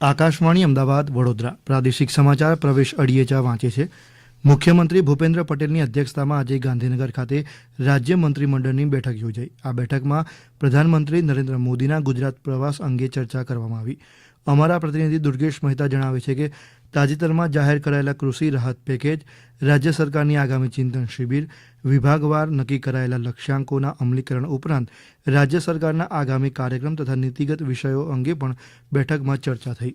આકાશવાણી અમદાવાદ, વડોદરા. પ્રાદેશિક સમાચાર પ્રવેશ અડિયેચા વાંચે છે. મુખ્યમંત્રી ભૂપેન્દ્ર પટેલની અધ્યક્ષતામાં આજે ગાંધીનગર ખાતે રાજ્ય મંત્રીમંડળની બેઠક યોજાઈ. આ બેઠકમાં પ્રધાનમંત્રી નરેન્દ્ર મોદીના ગુજરાત પ્રવાસ અંગે ચર્ચા કરવામાં આવી. અમારા પ્રતિનિધિ દુર્ગેશ મહેતા જણાવે છે કે તાજેતરમાં જાહેર કરાયેલા કૃષિ રાહત પેકેજ, રાજ્ય સરકારની આગામી ચિંતન શિબિર વિભાગવાર નક્કી કરાયેલા લક્ષ્યાંકોના અમલીકરણ ઉપરાંત રાજ્ય સરકારના આગામી કાર્યક્રમ તથા નીતિગત વિષયો અંગે પણ બેઠકમાં ચર્ચા થઈ.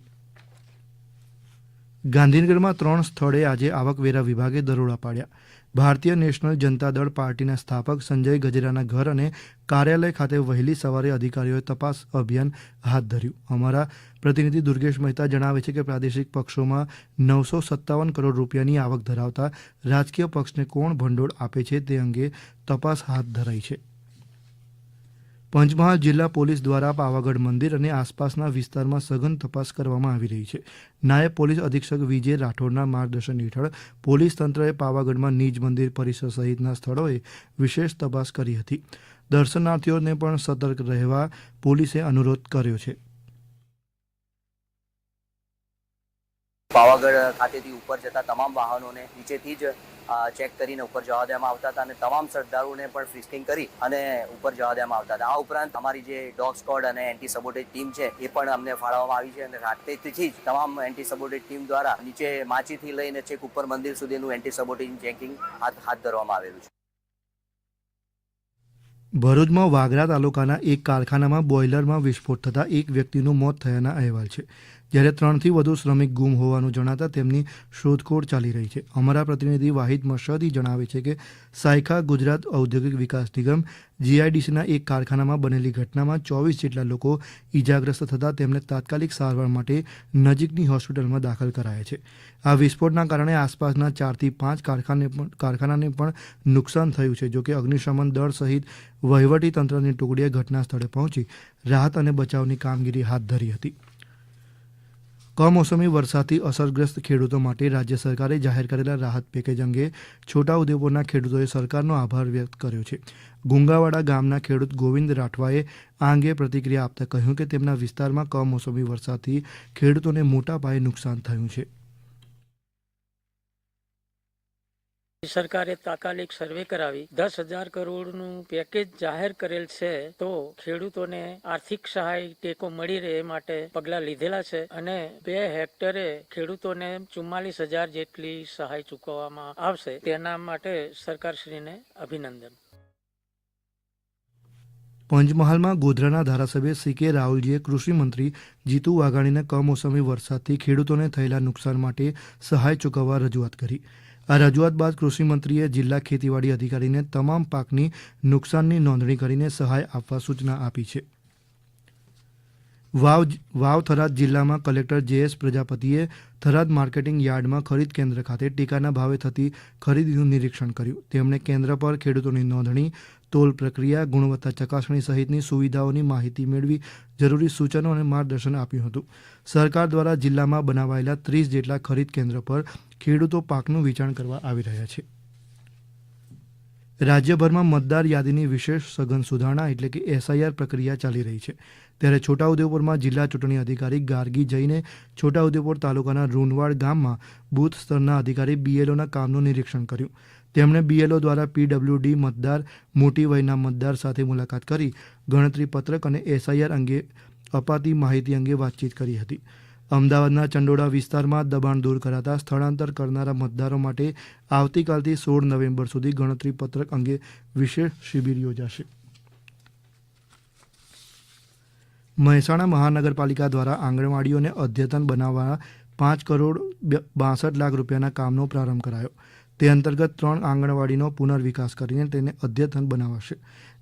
ગાંધીનગરમાં ત્રણ સ્થળે આજે આવકવેરા વિભાગે દરોડા પાડ્યા. ભારતીય નેશનલ જનતા દળ પાર્ટીના સ્થાપક સંજય ગજેરાના ઘર અને કાર્યાલય ખાતે વહેલી સવારે અધિકારીઓએ તપાસ અભિયાન હાથ ધર્યું. અમારા પ્રતિનિધિ દુર્ગેશ મહેતા જણાવે છે કે પ્રાદેશિક પક્ષોમાં નવસો સત્તાવન કરોડ રૂપિયાની આવક ધરાવતા રાજકીય પક્ષને કોણ ભંડોળ આપે છે તે અંગે તપાસ હાથ ધરાઈ છે. પંચમહાલ જિલ્લા પોલીસ દ્વારા પાવાગઢ મંદિર અને આસપાસના વિસ્તારમાં સઘન તપાસ કરવામાં આવી રહી છે. નાયબ પોલીસ અધિક્ષક વિજય રાઠોડના માર્ગદર્શન હેઠળ પોલીસ તંત્રએ પાવાગઢમાં નિજ મંદિર પરિસર સહિતના સ્થળોએ વિશેષ તપાસ કરી હતી. દર્શનાર્થીઓને પણ સતર્ક રહેવા પોલીસે અનુરોધ કર્યો છે. પાવાગઢ ખાતેથી ઉપર જતા તમામ વાહનોને નીચેથી જ ચેક કરીને ઉપર જવા દેવામાં આવતા હતા અને તમામ શ્રદ્ધાળુઓને પણ ફ્રિસ્કિંગ કરી અને ઉપર જવા દેવામાં આવતા હતા. આ ઉપરાંત અમારી જે ડોગ સ્કોડ અને એન્ટી સબોટેજ ટીમ છે એ પણ અમને ફાળવવામાં આવી છે અને રાત્રેથી જ તમામ એન્ટી સબોટેજ ટીમ દ્વારા નીચે માચીથી લઈને છેક ઉપર મંદિર સુધીનું એન્ટી સબોટેજ ચેકિંગ હાથ હાથ ધરવામાં આવેલું છે. ભરૂચમાં વાગરા તાલુકાના એક કારખાનામાં બોઇલરમાં વિસ્ફોટ થતાં એક વ્યક્તિનું મોત થયાના અહેવાલ છે. જ્યારે ત્રણથી વધુ શ્રમિક ગુમ હોવાનું જણાતા તેમની શોધખોળ ચાલી રહી છે. અમારા પ્રતિનિધિ વાહિદ મશદી જણાવે છે કે સાયખા ગુજરાત ઔદ્યોગિક વિકાસ નિગમ જીઆઈડીસીના એક કારખાનામાં બનેલી ઘટનામાં ચોવીસ જેટલા લોકો ઈજાગ્રસ્ત થતાં તેમને તાત્કાલિક સારવાર માટે નજીકની હોસ્પિટલમાં દાખલ કરાયા છે. આ વિસ્ફોટના કારણે આસપાસના ચારથી પાંચ કારખાને પણ કારખાનાને પણ નુકસાન થયું છે, જોકે અગ્નિશમન દળ સહિત વહીવટી તંત્રની ટુકડીએ ઘટના સ્થળે પહોંચી રાહત અને બચાવની કામગીરી હાથ ધરી હતી. કમોસમી વરસાદથી અસરગ્રસ્ત ખેડૂતો માટે રાજ્ય સરકારે જાહેર કરેલા રાહત પેકેજ અંગે છોટાઉદેપુરના ખેડૂતોએ સરકારનો આભાર વ્યક્ત કર્યો છે. ગુંગાવાડા ગામના ખેડૂત ગોવિંદ રાઠવાએ આ અંગે પ્રતિક્રિયા આપતા કહ્યું કે તેમના વિસ્તારમાં કમોસમી વરસાદથી ખેડૂતોને મોટા પાયે નુકસાન થયું છે. સરકારે તાત્કાલિક સર્વે કરાવી. દસ હજાર કરોડનું પેકેજ જાહેર કરેલ છે તો ખેડૂતોને આર્થિક સહાય ટેકો મળી રહે માટે પગલાં લીધેલા છે અને બે હેક્ટરે ખેડૂતોને ચુમ્માલીસ હજાર જેટલી સહાય ચૂકવવામાં આવશે. તેના માટે સરકારશ્રીને અભિનંદન. પંચમહાલમાં ગોધરાના ધારાસભ્ય સી કે રાહુલજીએ કૃષિ મંત્રી જીતુ વાઘાણીને કમોસમી વરસાદથી ખેડૂતોને થયેલા નુકસાન માટે સહાય ચૂકવવા રજૂઆત કરી. આ રજૂઆત બાદ કૃષિમંત્રીએ જિલ્લા ખેતીવાડી અધિકારીને તમામ પાકની નુકસાનની નોંધણી કરીને સહાય આપવા સૂચના આપી છે. વાવ વાવ થરાદ જિલ્લામાં કલેક્ટર જેએસ પ્રજાપતિએ થરાદ માર્કેટિંગ યાર્ડમાં ખરીદ કેન્દ્ર ખાતે ટેકાના ભાવે થતી ખરીદીનું નિરીક્ષણ કર્યું. તેમણે કેન્દ્ર પર ખેડૂતોની નોંધણી તોલ પ્રક્રિયા, ગુણવત્તા ચકાસણી સહિતની સુવિધાઓની માહિતી મેળવી જરૂરી સૂચનો અને માર્ગદર્શન આપ્યું હતું. સરકાર દ્વારા જિલ્લામાં બનાવાયેલા ત્રીસ જેટલા ખરીદ કેન્દ્ર પર ખેડૂતો પાકનું વેચાણ કરવા આવી રહ્યા છે. રાજ્યભરમાં મતદાર યાદીની વિશેષ સઘન સુધારણા એટલે કે એસઆઈઆર પ્રક્રિયા ચાલી રહી છે. ત્યારે છોટાઉદેપુરમાં જિલ્લા ચૂંટણી અધિકારી ગાર્ગી જઈને છોટાઉદેપુર તાલુકાના રૂનવાડ ગામમાં બૂથ સ્તરના અધિકારી બીએલઓના કામનું નિરીક્ષણ કર્યું. તેમણે બીએલઓ દ્વારા પીડબ્લ્યુડી મતદાર, મોટી વયના મતદાર સાથે મુલાકાત કરી ગણતરી પત્રક અને એસઆઈઆર અંગે અપાતી માહિતી અંગે વાતચીત કરી હતી. અમદાવાદના ચંડોળા વિસ્તારમાં દબાણ દૂર કરાતા સ્થળાંતર કરનારા મતદારો માટે આવતીકાલથી સોળ નવેમ્બર સુધી ગણતરી પત્રક અંગે વિશેષ શિબિર યોજાશે. મહેસાણા મહાનગરપાલિકા દ્વારા આંગણવાડીઓને અદ્યતન બનાવવા પાંચ કરોડ બાસઠ લાખ રૂપિયાના કામનો પ્રારંભ કરાયો. તે અંતર્ગત ત્રણ આંગણવાડીનો પુનર્વિકાસ કરીને તેને અદ્યતન બનાવાશે,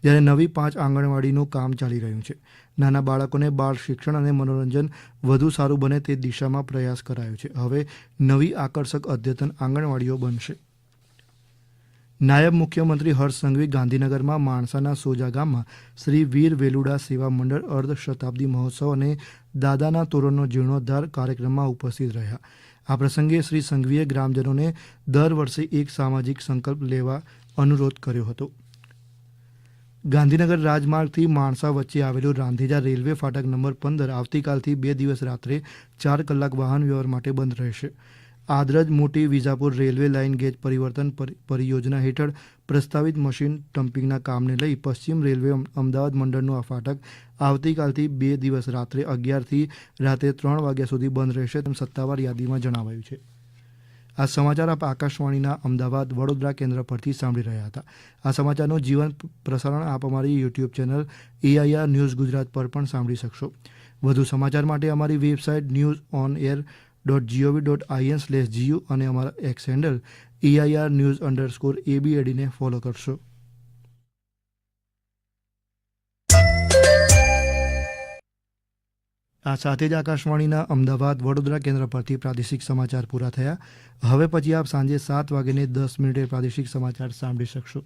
જ્યારે નવી પાંચ આંગણવાડીનું કામ ચાલી રહ્યું છે. નાના બાળકોને બાળ શિક્ષણ અને મનોરંજન વધુ સારું બને તે દિશામાં પ્રયાસ કરાયો છે. હવે નવી આકર્ષક અદ્યતન આંગણવાડીઓ બનશે. નાયબ મુખ્યમંત્રી હર્ષ સંઘવી ગાંધીનગરમાં માણસાના સોજા ગામમાં શ્રી વીર વેલુડા સેવા મંડળ અર્ધ શતાબ્દી મહોત્સવ અને દાદાના તોરણનો જીર્ણોદ્ધાર કાર્યક્રમમાં ઉપસ્થિત રહ્યા. આ પ્રસંગે શ્રી સંઘવીએ ગ્રામજનોને દર વર્ષે એક સામાજિક સંકલ્પ લેવા અનુરોધ કર્યો હતો. ગાંધીનગર રાજમાર્ગથી માણસા વચ્ચે આવેલું રાંધેજા રેલવે ફાટક નંબર પંદર આવતીકાલથી બે દિવસ રાત્રે ચાર કલાક વાહન વ્યવહાર માટે બંધ રહેશે. આદરજ મોટી વિજાપુર રેલવે લાઇન ગેજ પરિવર્તન પરી- પરિયોજના હેઠળ પ્રસ્તાવિત મશીન ડમ્પિંગના કામને લઈ પશ્ચિમ રેલવે અમદાવાદ મંડળનું આ ફાટક આવતીકાલથી બે દિવસ રાત્રે અગિયારથી રાત્રે ત્રણ વાગ્યા સુધી બંધ રહેશે તેમ સત્તાવાર યાદીમાં જણાવાયું છે. આ સમાચાર આપ આકાશવાણીના અમદાવાદ વડોદરા કેન્દ્ર પરથી સાંભળી રહ્યા હતા. આ સમાચારનું જીવન પ્રસારણ આપ અમારી YouTube channel AIR news Gujarat પર પણ સાંભળી શકશો. વધુ સમાચાર માટે અમારી website news on air dot gov dot IN slash GU અને અમારા X handle AIR news underscore એબીએડીને follow કરશો. આ સાથે જ આકાશવાણીના અમદાવાદ વડોદરા કેન્દ્ર પરથી પ્રાદેશિક સમાચાર પૂરા થયા. હવે પછી આપ સાંજે સાત વાગ્યાને દસ મિનિટે પ્રાદેશિક સમાચાર સાંભળી શકશો.